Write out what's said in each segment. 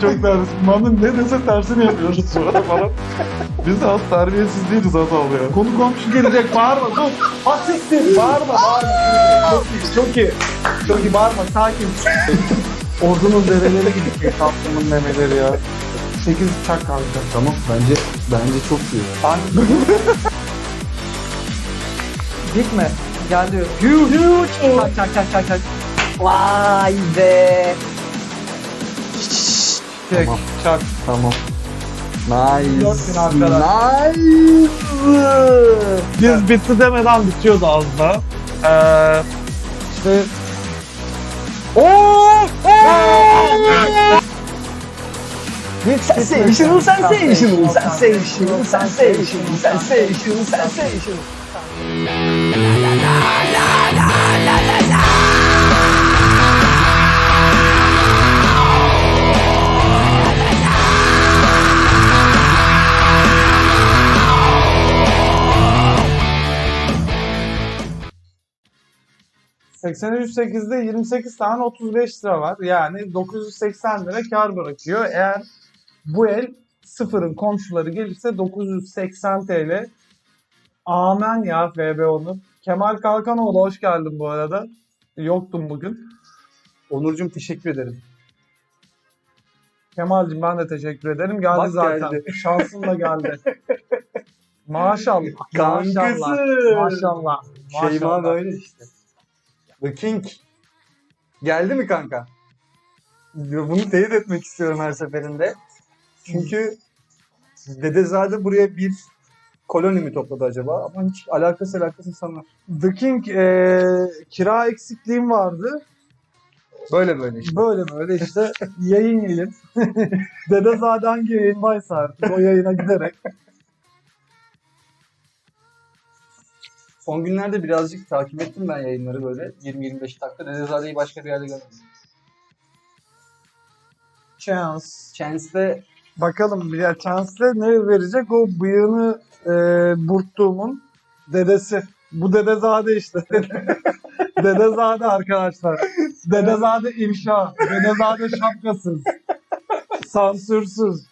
çok neredesin? Mamın ne dese tersini yapıyoruz sonra falan. Biz az terbiyesiz değiliz az oluyor. Konu komşu gelecek bağırma dur. Asistin bağırma bağırma. Çok iyi çok iyi. Çok iyi bağırma sakin. Ordunun dereleri gidiyor tatlımın memeleri ya. 8 çak kanka. Tamam bence bence çok iyi. Gitme. Geldi. Huge. Huge. Çak çak çak çak çak. Vay be. Tek çak. Tamam. Nice. Nice. Biz Evet. bitti demeden bitiyordu az da. Ee, işte Oo! Sensation, sensation, sensation, sensation, sensation, sensation. La la la la la la la. 80'e 28 tane 35 lira var. Yani 980 lira kar bırakıyor. Eğer bu el sıfırın komşuları gelirse 980 TL. Amen ya VB Onur. Kemal Kalkanoğlu hoş geldin bu arada. Yoktum bugün. Onurcuğum teşekkür ederim. Kemal'cim ben de teşekkür ederim. Geldi Bak zaten. Geldi. Şansın da geldi. maşallah. Kankası. Maşallah. Maşallah. Şeyma böyle işte. The King. Geldi mi kanka? Bunu teyit etmek istiyorum her seferinde. Çünkü Dedezade buraya bir koloni mi topladı acaba? Ama hiç alakası alakası insanlar. The King eee, kira eksikliğim vardı. Böyle böyle işte. Böyle böyle işte yayın yayın. Dedezade hangi yayındaysa artık o yayına giderek. Son günlerde birazcık takip ettim ben yayınları böyle. 20-25 dakika. Dedezade'yi başka bir yerde görmedim. Chance. Chance'de Bakalım bir ya Chance'le ne verecek? O bıyığını eee burttuğumun dedesi. Bu Dedezade işte. Dedezade arkadaşlar. Dedezade inşa. Dedezade şapkasız. Sansürsüz.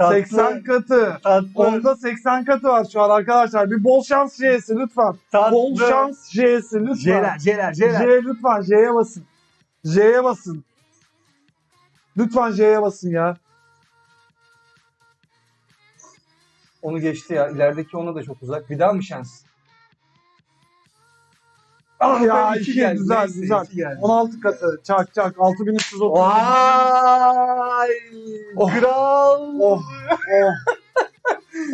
Oo. 80 katı. Tatlı. Onda 80 katı var şu an arkadaşlar. Bir bol şans J'si lütfen. Tatlı. Bol şans J'si lütfen. J'ler, J'ler, J'ler. J lütfen J'ye basın. J'ye basın. Lütfen J'ye basın ya. Onu geçti ya. İlerideki ona da çok uzak. Bir daha mı şans? Ah ya iki iki geldi, güzel neyse, güzel. iki geldi. 16 katı çak çak 6330. Vay! Oh. Kral! Oh oh.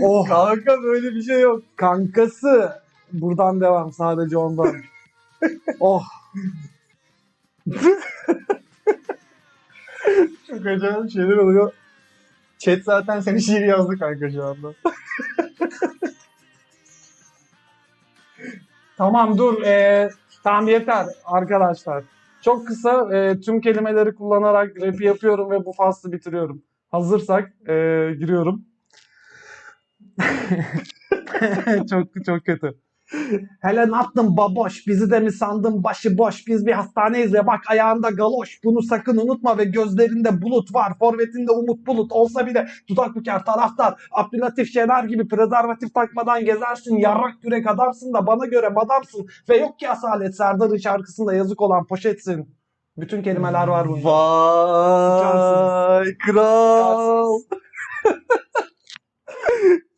oh Kanka böyle bir şey yok. kankası. Buradan devam sadece ondan. oh. Çok acayip şeyler oluyor. Chat zaten seni şiir yazdı kanka şu anda. Tamam dur. Ee, tamam yeter arkadaşlar. Çok kısa e, tüm kelimeleri kullanarak rap yapıyorum ve bu faslı bitiriyorum. Hazırsak e, giriyorum. çok çok kötü. Hele ne yaptın baboş? Bizi de mi sandın başı boş? Biz bir hastaneyiz ve bak ayağında galoş. Bunu sakın unutma ve gözlerinde bulut var. Forvetinde umut bulut olsa bile dudak büker taraftar. Abdülatif Şener gibi prezervatif takmadan gezersin. Yarrak yürek adamsın da bana göre madamsın. Ve yok ki asalet Serdar'ın şarkısında yazık olan poşetsin. Bütün kelimeler var bunda. Vay! Kral!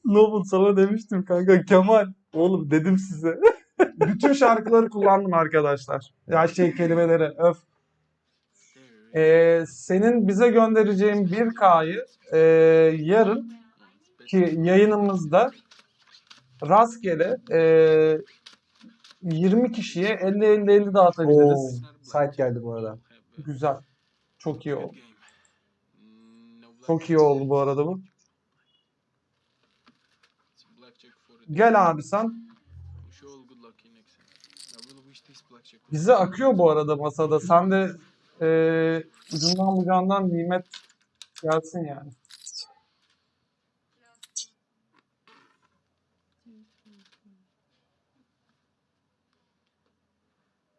Noble sana demiştim kanka Kemal. Oğlum dedim size. Bütün şarkıları kullandım arkadaşlar. Ya şey kelimeleri öf. Ee, senin bize göndereceğin bir K'yı ee, yarın ki yayınımızda rastgele ee, 20 kişiye 50-50-50 dağıtabiliriz. Site geldi bu arada. Güzel. Çok iyi oldu. Çok iyi oldu bu arada bu. Gel abi sen. Bize akıyor bu arada masada. Sen de eee ucundan bucağından nimet gelsin yani.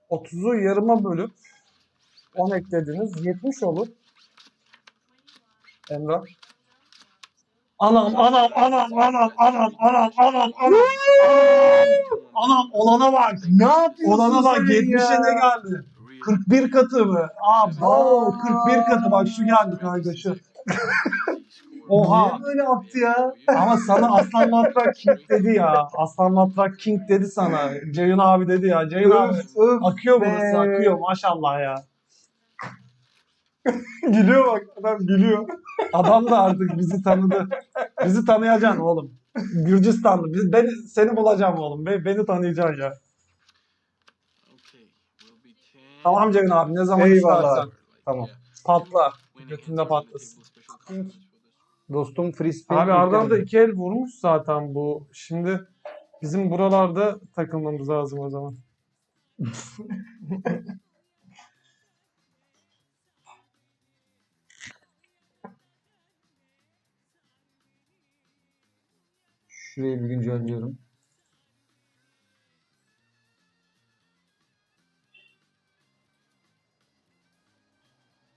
30'u yarıma bölüp 10 eklediniz. 70 olur. Emrah. Anam anam anam anam anam anam anam anam. anam olana bak. Ne yapıyorsun Olana bak sen 70'e de geldi. 41 katı mı? Abo 41 katı bak şu geldi kanka şu. Oha. Niye böyle attı ya? Ama sana Aslan Matrak King dedi ya. Aslan Matrak King dedi sana. Ceyhun abi dedi ya. Ceyhun abi. Öf, Akıyor be. burası akıyor maşallah ya. Gülüyor bak adam gülüyor. Adam da artık bizi tanıdı. Bizi tanıyacaksın oğlum. Gürcistanlı. Biz, beni, seni bulacağım oğlum. Beni, beni tanıyacaksın ya. Tamam Ceyhun abi ne zaman Eyvallah. istersen. Tamam. Patla. Götünde patlasın. Dostum spin. Abi Ardan da iki el vurmuş zaten bu. Şimdi bizim buralarda takılmamız lazım o zaman. Şurayı bir güncelliyorum.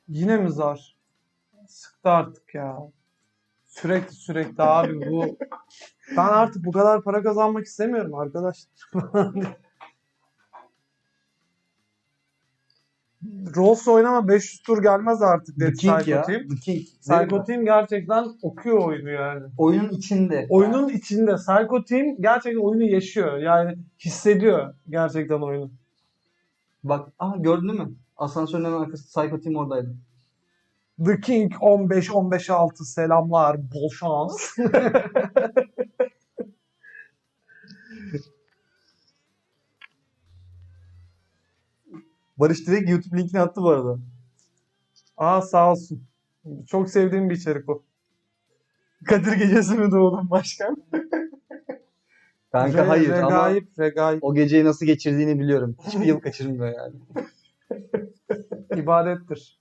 Yine mi zar? Sıktı artık ya. Sürekli sürekli abi bu. Ben artık bu kadar para kazanmak istemiyorum arkadaşlar. Rolls oynama 500 tur gelmez artık dedi King Psycho ya. Team. The King. Psycho Team gerçekten okuyor oyunu yani. Oyunun içinde. Oyunun içinde Psycho Team gerçekten oyunu yaşıyor. Yani hissediyor gerçekten oyunu. Bak aha gördün mü? Asansörün hemen arkası Psycho Team oradaydı. The King 15 15 6 selamlar bol şans. Barış direkt YouTube linkini attı bu arada. Aa sağ olsun. Çok sevdiğim bir içerik o. Kadir gecesi mi doğdun başkan? Kanka Re- hayır ama regaip, regaip. o geceyi nasıl geçirdiğini biliyorum. Hiçbir yıl kaçırmıyor yani. ibadettir.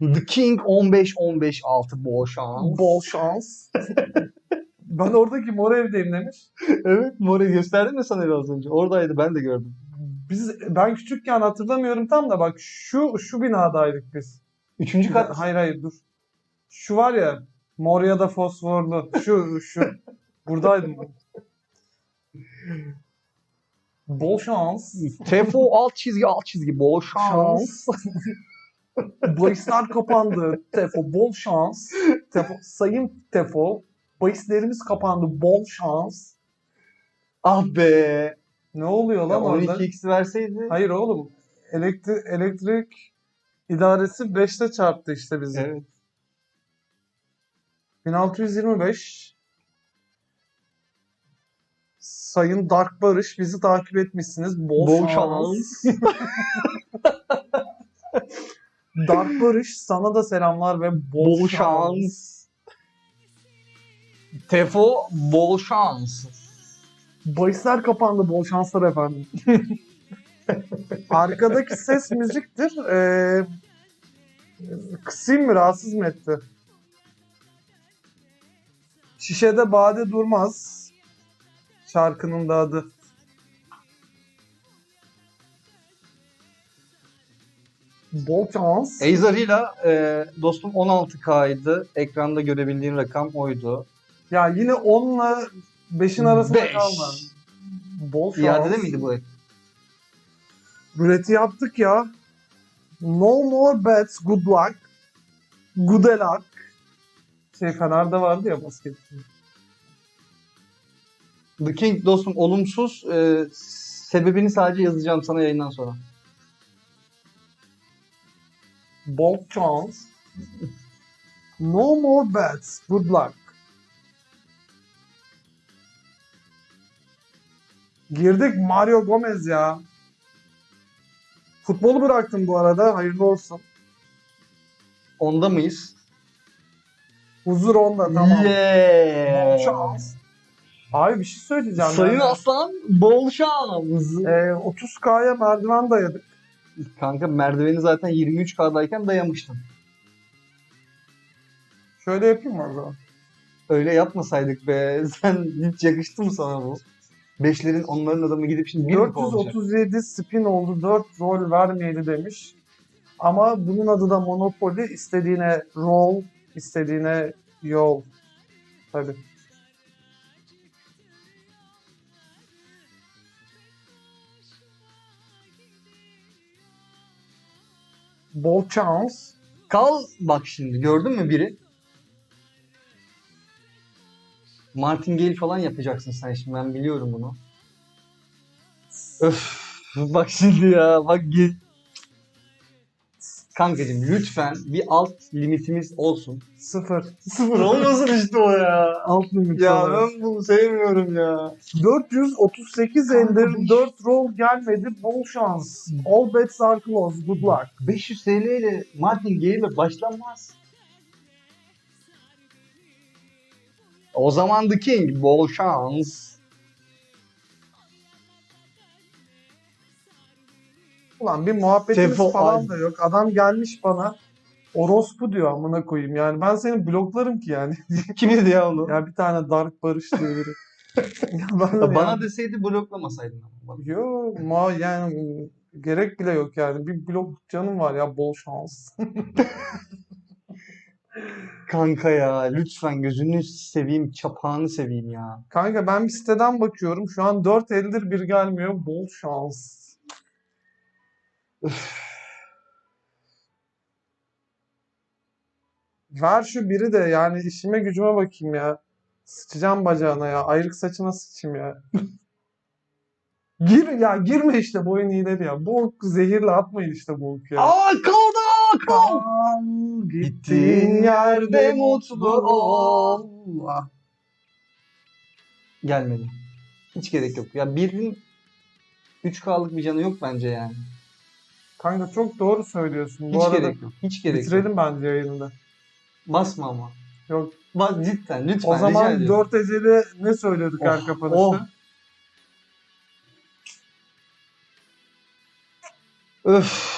The King 15-15-6 bol şans. Bol şans. ben oradaki mor evdeyim demiş. Evet Mori gösterdim mi sana biraz önce? Oradaydı ben de gördüm. Biz ben küçükken hatırlamıyorum tam da bak şu şu binadaydık biz. Üçüncü kat. Hayır hayır dur. Şu var ya mor ya da fosforlu. Şu şu. Buradaydım ben. Bol şans. Tefo alt çizgi alt çizgi bol şans. Şans. Bahisler kapandı. Tefo bol şans. Tefo, sayın Tefo. Bahislerimiz kapandı. Bol şans. Ah be. Ne oluyor lan orada? 12x verseydi. Hayır oğlum. Elektrik, elektrik idaresi 5'te çarptı işte bizi. Evet. 1625 Sayın Dark Barış bizi takip etmişsiniz. Bol, Bol şans. Dark Barış sana da selamlar ve bol, Bol şans. şans. Tefo bol şans. Bahisler kapandı. Bol şanslar efendim. Arkadaki ses müziktir. Ee, kısayım mı? Rahatsız mı etti? Şişede bade durmaz. Şarkının da adı. Bol şans. Acer'ıyla e, dostum 16K'ydı. Ekranda görebildiğin rakam oydu. Ya yine 10'la 5'in arasında Beş. kalma. Bol şans. İadede miydi bu? Ruleti yaptık ya. No more bets, good luck. Good luck. Şey Fener'de vardı ya basket. The King dostum olumsuz. E, sebebini sadece yazacağım sana yayından sonra. Bol chance. No more bets, good luck. Girdik Mario Gomez ya. Futbolu bıraktım bu arada. Hayırlı olsun. Onda mıyız? Huzur onda tamam. Bol Yeah. şans. Abi bir şey söyleyeceğim. Sayın yani. Aslan bol şans. Ee, 30K'ya merdiven dayadık. Kanka merdiveni zaten 23K'dayken dayamıştım. Şöyle yapayım mı o zaman? Öyle yapmasaydık be. Sen hiç yakıştı mı sana bu? Beşlerin onların adamı gidip şimdi bir mi kovacak? 437 spin oldu 4 rol vermeyeli demiş. Ama bunun adı da Monopoly. İstediğine roll, istediğine yol. Tabii. Bol chance. Kal bak şimdi gördün mü biri? Martingale falan yapacaksın sen şimdi ben biliyorum bunu. Öf bak şimdi ya bak gel. Kankacığım lütfen bir alt limitimiz olsun. Sıfır. Sıfır olmasın işte o ya. Alt limit Ya olarak. ben bunu sevmiyorum ya. 438 Kanka ender bu- 4 roll gelmedi. Bol şans. All bets are closed. Good luck. 500 TL ile Martingale'le başlanmaz. O zaman The King bol şans. Ulan bir muhabbetimiz Tefo falan Al- da yok. Adam gelmiş bana orospu diyor amına koyayım. Yani ben seni bloklarım ki yani. Kimdi ya onu? ya bir tane Dark Barış diye biri. ya ben Ya de bana yani- deseydi bloklamasaydın ama. bana. Yo ma yani gerek bile yok yani. Bir blok canım var ya bol şans. Kanka ya lütfen gözünü seveyim, çapağını seveyim ya. Kanka ben bir siteden bakıyorum. Şu an 4 eldir bir gelmiyor. Bol şans. Ver şu biri de yani işime gücüme bakayım ya. Sıçacağım bacağına ya. Ayrık saçına sıçayım ya. Gir ya girme işte bu oyun iyileri ya. Bu ok zehirle atmayın işte bu ok ya. Aa kaldı kal. Gittiğin yerde mutlu ol. Ah. Gelmedi. Hiç gerek yok. Ya birin 3K'lık bir canı yok bence yani. Kanka çok doğru söylüyorsun. Bu Hiç arada gerek yok. Hiç gerek yok. bitirelim bence yayını. Basma ama. Yok. Bas cidden lütfen O rica zaman ediyorum. 4 eceli ne söylüyorduk Oh, her kapanışta? oh. Öf.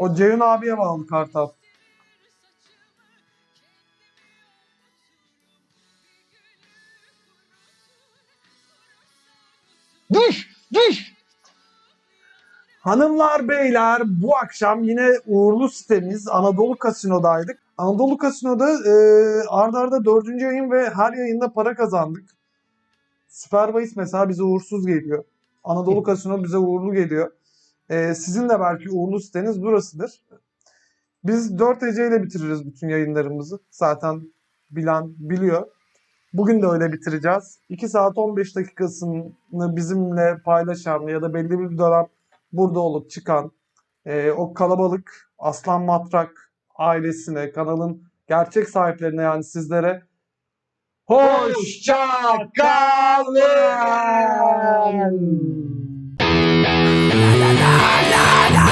O Ceyhun abiye bağlı Kartal. Düş! Düş! Hanımlar beyler bu akşam yine uğurlu sitemiz Anadolu Kasino'daydık. Anadolu Kasino'da e, arda arda dördüncü yayın ve her yayında para kazandık. Süper Bahis mesela bize uğursuz geliyor. Anadolu Kasino bize uğurlu geliyor. E, sizin de belki uğurlu siteniz burasıdır. Biz 4 Ece ile bitiririz bütün yayınlarımızı. Zaten bilen biliyor. Bugün de öyle bitireceğiz. 2 saat 15 dakikasını bizimle paylaşan ya da belli bir dönem burada olup çıkan e, o kalabalık Aslan Matrak ailesine, kanalın gerçek sahiplerine yani sizlere hoşça kalın. la la